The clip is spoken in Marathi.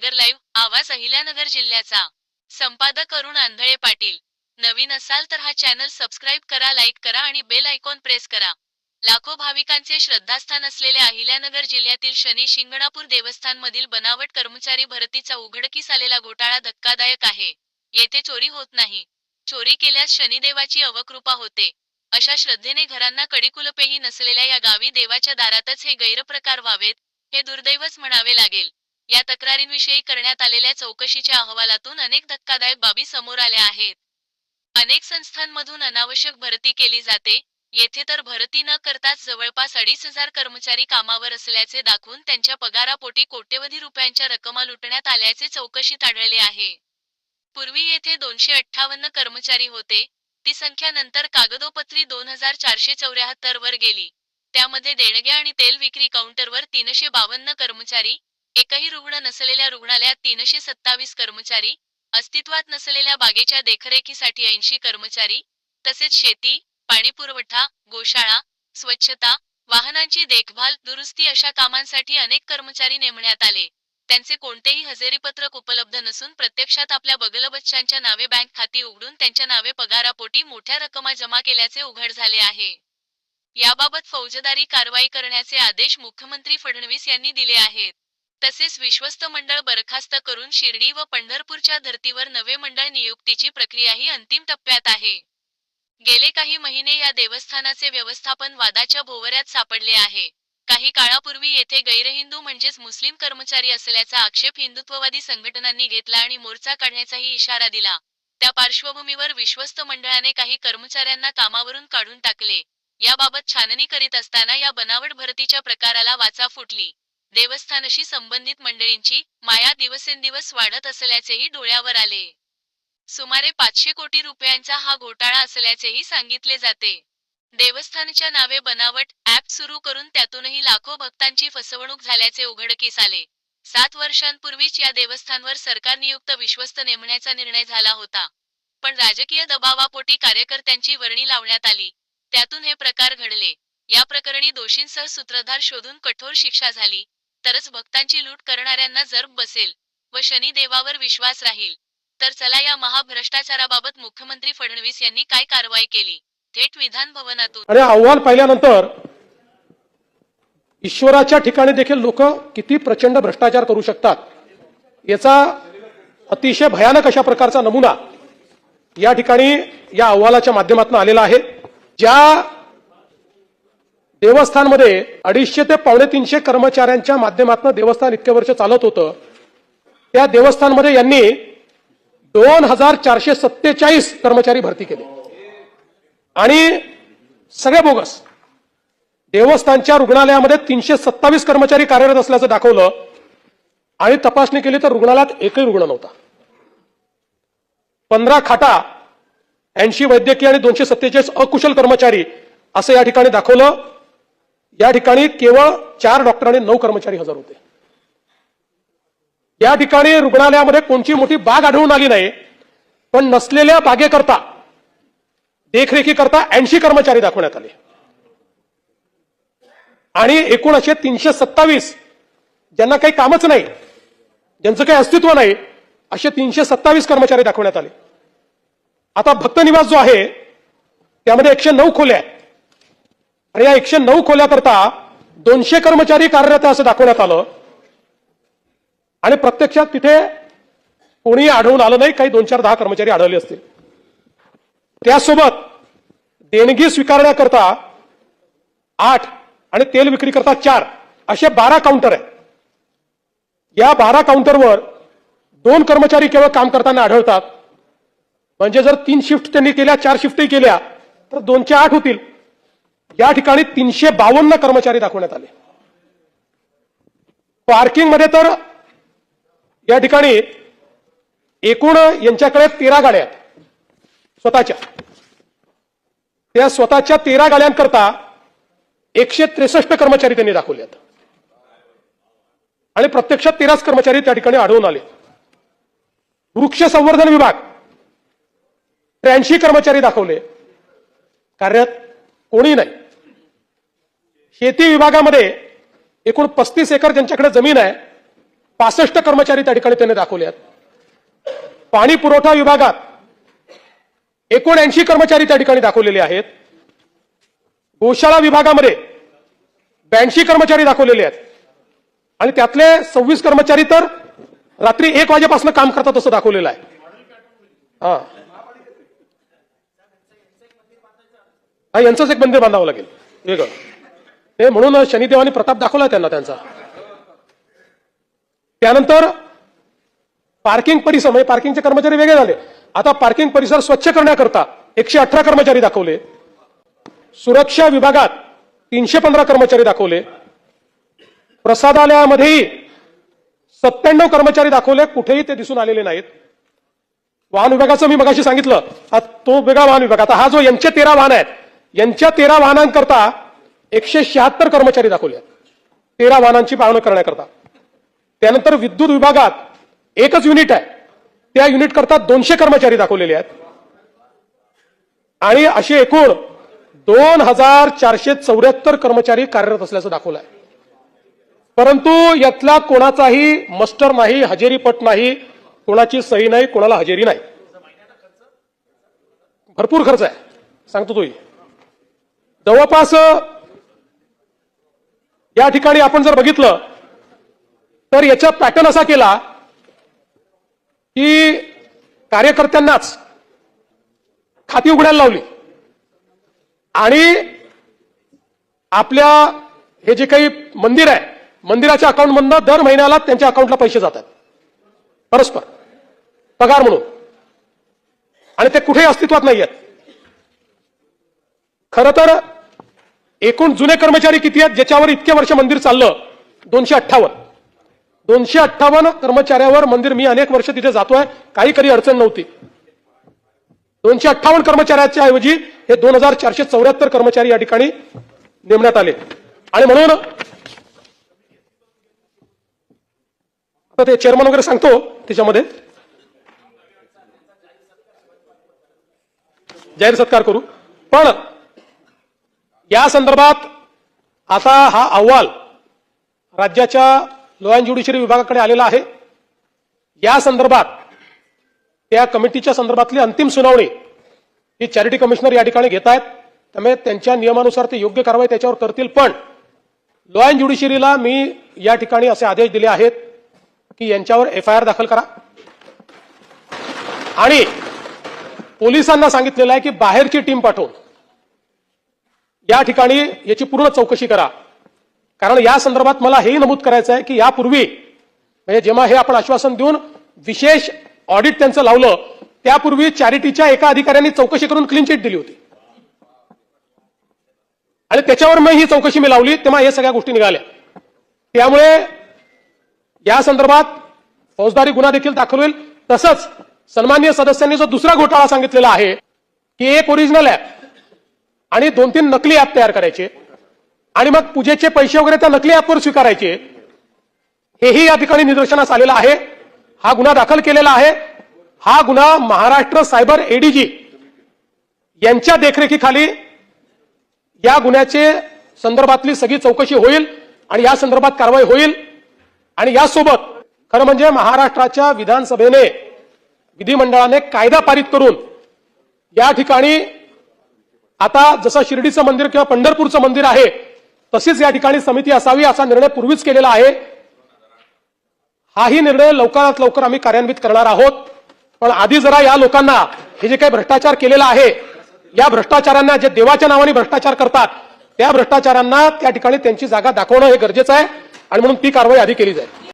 अहिल्यानगर लाईव्ह आवाज अहिल्यानगर जिल्ह्याचा. संपादक अरुण आंधळे पाटील. नवीन असाल तर हा चॅनल सबस्क्राईब करा लाईक करा आणि बेल आयकॉन प्रेस करा. लाखो भाविकांचे श्रद्धास्थान असलेल्या अहिल्यानगर जिल्ह्यातील शनी शिंगणापूर देवस्थान मधील बनावट कर्मचारी भरतीचा उघडकीस आलेला घोटाळा धक्कादायक आहे. येथे चोरी होत नाही. चोरी केल्यास शनिदेवाची अवकृपा होते. अशा श्रद्धेने घरांना कडीकुलपेही नसलेल्या या गावी देवाच्या दारातच हे गैरप्रकार व्हावेत हे दुर्दैवच म्हणावे लागेल. या तक्रारींविषयी करण्यात आलेल्या चौकशीच्या अहवालातून अनेक धक्कादायक बाबी समोर आल्या आहेत. अनेक संस्थांमधून अनावश्यक भरती केली जाते. येथे तर भरती न करताच जवळपास अडीच हजार कर्मचारी कामावर असल्याचे दाखवून त्यांच्या पगारापोटी कोट्यवधी रुपयांच्या रकमा लुटण्यात आल्याचे चौकशीत आढळले आहे. पूर्वी येथे दोनशे अठ्ठावन्न कर्मचारी होते. ती संख्या नंतर कागदोपत्री दोन हजार चारशे चौऱ्याहत्तर वर गेली. त्यामध्ये देणग्या आणि तेल विक्री काउंटरवर तीनशे बावन्न कर्मचारी एकही रुग्ण नसलेल्या रुग्णालयात तीनशे सत्तावीस कर्मचारी अस्तित्वात नसलेल्या बागेच्या देखरेखीसाठी ऐंशी कर्मचारी तसेच शेती पाणीपुरवठा गोशाळा स्वच्छता वाहनांची देखभाल दुरुस्ती अशा कामांसाठी अनेक कर्मचारी नेमण्यात आले. त्यांचे कोणतेही हजेरीपत्रक उपलब्ध नसून प्रत्यक्षात आपल्या बगलबच्चांच्या नावे बँक खाती उघडून त्यांच्या नावे पगारापोटी मोठ्या रकमा जमा केल्याचे उघड झाले आहे. याबाबत फौजदारी कारवाई करण्याचे आदेश मुख्यमंत्री फडणवीस यांनी दिले आहेत. तसेच विश्वस्त मंडळ बरखास्त करून शिर्डी व पंढरपूरच्या धर्तीवर नवे मंडळ नियुक्तीची प्रक्रियाही अंतिम टप्प्यात आहे. गेले काही महिने या देवस्थानाचे व्यवस्थापन वादाच्या भोवऱ्यात सापडले आहे. काही काळापूर्वी येथे गैरहिंदू म्हणजेच मुस्लिम कर्मचारी असल्याचा आक्षेप हिंदुत्ववादी संघटनांनी घेतला आणि मोर्चा काढण्याचाही इशारा दिला. त्या पार्श्वभूमीवर विश्वस्त मंडळाने काही कर्मचाऱ्यांना कामावरून काढून टाकले. याबाबत छाननी करीत असताना या बनावट भरतीच्या प्रकाराला वाचा फुटली. देवस्थानशी संबंधित मंडळींची माया दिवसेंदिवस वाढत असल्याचेही डोळ्यावर आले. सुमारे पाचशे कोटी रुपयांचा हा घोटाळा असल्याचेही सांगितले जाते. देवस्थानच्या नावे बनावट ॲप सुरू करून त्यातूनही लाखो भक्तांची फसवणूक झाल्याचे उघडकीस आले. सात वर्षांपूर्वीच या देवस्थानवर सरकार नियुक्त विश्वस्त नेमण्याचा निर्णय झाला होता. पण राजकीय दबावापोटी कार्यकर्त्यांची वर्णी लावण्यात आली. त्यातून हे प्रकार घडले. या प्रकरणी दोषींसह सूत्रधार शोधून कठोर शिक्षा झाली. तरच भक्तांची लूट करणाऱ्यांना जर्ब बसेल व शनिदेवावर विश्वास राहील. तर चला या महाभ्रष्टाचाराबाबत मुख्यमंत्री फडणवीस यांनी काय कारवाई केली? थेट विधान भवनातून. अरे अहवाल पाहिल्यानंतर ईश्वराच्या ठिकाणी देखील लोक किती प्रचंड भ्रष्टाचार करू शकतात. याचा अतिशय भयानक अशा प्रकारचा नमुना या ठिकाणी या अहवालाच्या माध्यमातून आलेला आहे. ज्या देवस्थानमध्ये अडीचशे ते पावणे तीनशे कर्मचाऱ्यांच्या माध्यमातून देवस्थान इतके वर्ष चालत होतं. त्या देवस्थानमध्ये यांनी दोन हजार चारशे सत्तेचाळीस कर्मचारी भरती केले. आणि सगळे बोगस देवस्थानच्या रुग्णालयामध्ये तीनशे सत्तावीस कर्मचारी कार्यरत असल्याचं दाखवलं आणि तपासणी केली तर रुग्णालयात एकही रुग्ण नव्हता. पंधरा खाटा ऐंशी वैद्यकीय आणि दोनशे सत्तेचाळीस अकुशल कर्मचारी असं या ठिकाणी दाखवलं. या ठिकाणी केवळ चार डॉक्टर आणि नऊ कर्मचारी हजर होते. या ठिकाणी रुग्णालयामध्ये कोणची मोठी बाग आढळून आली नाही पण नसलेल्या बागेकरता देखरेखीकरता ऐंशी कर्मचारी दाखवण्यात आले. आणि एकूण असे तीनशे सत्तावीस ज्यांना काही कामच नाही ज्यांचं काही अस्तित्व नाही असे तीनशे सत्तावीस कर्मचारी दाखवण्यात आले. आता भक्त निवास जो आहे त्यामध्ये एकशे नऊ खोल्या आहेत. आणि या एकशे नऊ खोल्याकरता दोनशे कर्मचारी कार्यरत असं दाखवण्यात आलं. आणि प्रत्यक्षात तिथे कोणी आढळून आलं नाही. काही दोन चार दहा कर्मचारी आढळले असतील. त्यासोबत देणगी स्वीकारण्याकरता आठ आणि तेल विक्री करता चार असे बारा काउंटर आहेत. या बारा काउंटरवर दोन कर्मचारी केवळ काम करताना आढळतात. म्हणजे जर तीन शिफ्ट त्यांनी केल्या चार शिफ्टही केल्या तर दोनशे आठ होतील. या ठिकाणी तीनशे बावन्न कर्मचारी दाखवण्यात आले. पार्किंगमध्ये तर या ठिकाणी एकूण यांच्याकडे तेरा गाड्या आहेत. स्वतःच्या. त्या स्वतःच्या तेरा गाड्यांकरता एकशे त्रेसष्ट कर्मचारी त्यांनी दाखवले आहेत. आणि प्रत्यक्षात तेराच कर्मचारी त्या ठिकाणी आढळून आले. वृक्ष संवर्धन विभाग त्र्याऐंशी कर्मचारी दाखवले. कार्यरत कोणी नाही. शेती विभागामध्ये एकूण पस्तीस एकर ज्यांच्याकडे जमीन आहे पासष्ट कर्मचारी त्या ठिकाणी त्यांनी दाखवले आहेत. पाणी पुरवठा विभागात एकोणऐंशी कर्मचारी त्या ठिकाणी दाखवलेले आहेत. गोशाळा विभागामध्ये ब्याऐंशी कर्मचारी दाखवलेले आहेत. आणि त्यातले सव्वीस कर्मचारी तर रात्री एक वाजेपासून काम करतात असं दाखवलेलं आहे. हा. हा यांचंच एक मंदिर बांधावं लागेल. वेगळं ते म्हणून शनिदेवाने प्रताप दाखवला त्यांना त्यांचा. त्यानंतर पार्किंग परिसर म्हणजे पार्किंगचे कर्मचारी वेगळे झाले. आता पार्किंग परिसर स्वच्छ करण्याकरता एकशे अठरा कर्मचारी दाखवले. सुरक्षा विभागात तीनशे पंधरा कर्मचारी दाखवले. प्रसादालयामध्येही सत्त्याण्णव कर्मचारी दाखवले. कुठेही ते दिसून आलेले नाहीत. वाहन विभागाचं मी मगाशी सांगितलं. तो वेगळा वाहन विभाग. आता हा जो यांचे तेरा वाहन आहेत यांच्या तेरा वाहनांकरता एकशे शहात्तर कर्मचारी दाखवले आहेत. तेरा वाहनांची पाहणी करण्याकरता. त्यानंतर विद्युत विभागात एकच युनिट आहे. त्या युनिट करता दोनशे कर्मचारी दाखवलेले आहेत. आणि असे एकूण दोन हजार चारशे चौऱ्याहत्तर कर्मचारी कार्यरत असल्याचं दाखवलं आहे परंतु यातला कोणाचाही मस्टर नाही हजेरीपट नाही कोणाची सही नाही कोणाला हजेरी नाही. भरपूर खर्च आहे. सांगतो तुही. जवळपास या ठिकाणी आपण जर बघितलं तर याचा पॅटर्न असा केला की कार्यकर्त्यांनाच खाती उघडायला लावली. आणि आपल्या हे जे काही मंदिर आहे मंदिराच्या अकाउंटमधनं दर महिन्याला त्यांच्या अकाउंटला पैसे जातात. परस्पर. पगार म्हणून. आणि ते कुठेही अस्तित्वात नाही आहेत खरं तर एकूण जुने कर्मचारी किती आहेत ज्याच्यावर इतके वर्ष मंदिर चाललं? दोनशे अठ्ठावन्न. दोनशे अठ्ठावन्न कर्मचाऱ्यावर मंदिर मी अनेक वर्ष तिथे जातोय काही कधी अडचण नव्हती. दोनशे अठ्ठावन्न कर्मचाऱ्याच्या ऐवजी हे दोन हजार चारशे चौऱ्याहत्तर कर्मचारी या ठिकाणी नेमण्यात आले. आणि म्हणून आता ते चेअरमन वगैरे सांगतो त्याच्यामध्ये. जाहीर सत्कार करू. पण या संदर्भात आता हा अहवाल राज्याच्या लॉ अँड ज्युडिशरी विभागाकडे आलेला आहे. या संदर्भात त्या कमिटीच्या संदर्भातली अंतिम सुनावणी ही चॅरिटी कमिशनर या ठिकाणी घेत आहेत. त्यामुळे त्यांच्या नियमानुसार ते योग्य कारवाई त्याच्यावर करतील. पण लॉ अँड ज्युडिशरीला मी या ठिकाणी असे आदेश दिले आहेत की यांच्यावर एफ आय आर दाखल करा. आणि पोलिसांना सांगितलेलं आहे की बाहेरची टीम पाठवून या ठिकाणी याची पूर्ण चौकशी करा. कारण या संदर्भात मला हेही नमूद करायचं आहे की यापूर्वी म्हणजे जेव्हा हे आपण आश्वासन देऊन विशेष ऑडिट त्यांचं लावलं त्यापूर्वी चॅरिटीच्या एका अधिकाऱ्यांनी चौकशी करून क्लीन चिट दिली होती. आणि त्याच्यावर मग ही चौकशी मी लावली तेव्हा हे सगळ्या गोष्टी निघाल्या. त्यामुळे या संदर्भात फौजदारी गुन्हा देखील दाखल होईल. तसंच सन्मान्य सदस्यांनी जो दुसरा घोटाळा सांगितलेला आहे की एक ओरिजिनल ऍप आणि दोन तीन नकली ॲप तयार करायचे. आणि मग पूजेचे पैसे वगैरे त्या नकली ॲपवर स्वीकारायचे. हेही या ठिकाणी निदर्शनास आलेलं आहे. हा गुन्हा दाखल केलेला आहे. हा गुन्हा महाराष्ट्र सायबर एडीजी यांच्या देखरेखीखाली या गुन्ह्याचे संदर्भातली सगळी चौकशी होईल आणि या संदर्भात कारवाई होईल. आणि यासोबत खरं म्हणजे महाराष्ट्राच्या विधानसभेने विधिमंडळाने कायदा पारित करून या ठिकाणी आता जसं शिर्डीचं मंदिर किंवा पंढरपूरचं मंदिर आहे तशीच या ठिकाणी समिती असावी असा निर्णय पूर्वीच केलेला आहे. हाही निर्णय लवकरात लवकर आम्ही कार्यान्वित करणार आहोत. पण आधी जरा या लोकांना हे जे काही भ्रष्टाचार केलेला आहे या भ्रष्टाचारांना जे देवाच्या नावाने भ्रष्टाचार करतात त्या भ्रष्टाचारांना त्या ठिकाणी त्यांची जागा दाखवणं हे गरजेचं आहे आणि म्हणून ती कारवाई आधी केली जाईल.